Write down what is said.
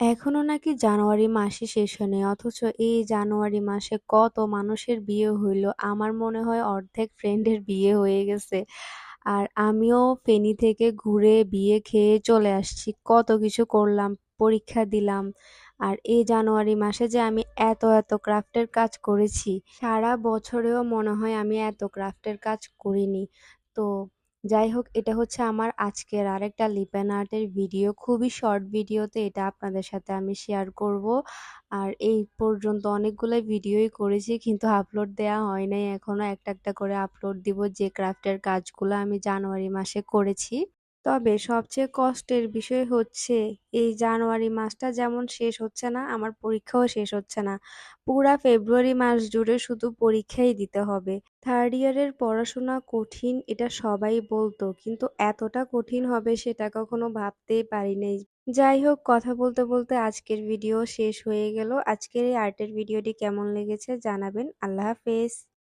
এখনও নাকি জানুয়ারি মাসই শেষ হয়নি। অথচ এই জানুয়ারি মাসে কত মানুষের বিয়ে হইল। আমার মনে হয় অর্ধেক ফ্রেন্ডের বিয়ে হয়ে গেছে। আর আমিও ফেনী থেকে ঘুরে বিয়ে খেয়ে চলে আসছি। কত কিছু করলাম, পরীক্ষা দিলাম। আর এই জানুয়ারি মাসে যে আমি এত, এত ক্রাফটের কাজ করেছি, সারা বছরেও মনে হয় আমি এত ক্রাফটের কাজ করিনি। তো যাই হোক এটা হচ্ছে আমার আজকের আরেকটা লিপ অ্যান্ড আর্টের ভিডিও। খুবই শর্ট ভিডিওতে এটা আপনাদের সাথে আমি শেয়ার করব। আর এই পর্যন্ত অনেকগুলো ভিডিওই করেছি, কিন্তু আপলোড দেয়া হয় নাই এখনও একটা একটা করে আপলোড দিব যে ক্রাফটের কাজগুলো আমি জানুয়ারি মাসে করেছি। তবে সবচেয়ে কষ্টের বিষয় হচ্ছে, এই জানুয়ারি মাসটা যেমন শেষ হচ্ছে না, আমার পরীক্ষাও শেষ হচ্ছে না। পুরা ফেব্রুয়ারি মাস জুড়ে শুধু পরীক্ষাই দিতে হবে। থার্ড ইয়ারের পড়াশোনা কঠিন, এটা সবাই বলতো, কিন্তু এতটা কঠিন হবে সেটা কখনো ভাবতেই পারি নাই। যাই হোক, কথা বলতে বলতে আজকের ভিডিও শেষ হয়ে গেল। আজকের এই আর্টের ভিডিওটি কেমন লেগেছে জানাবেন। আল্লাহ হাফেজ।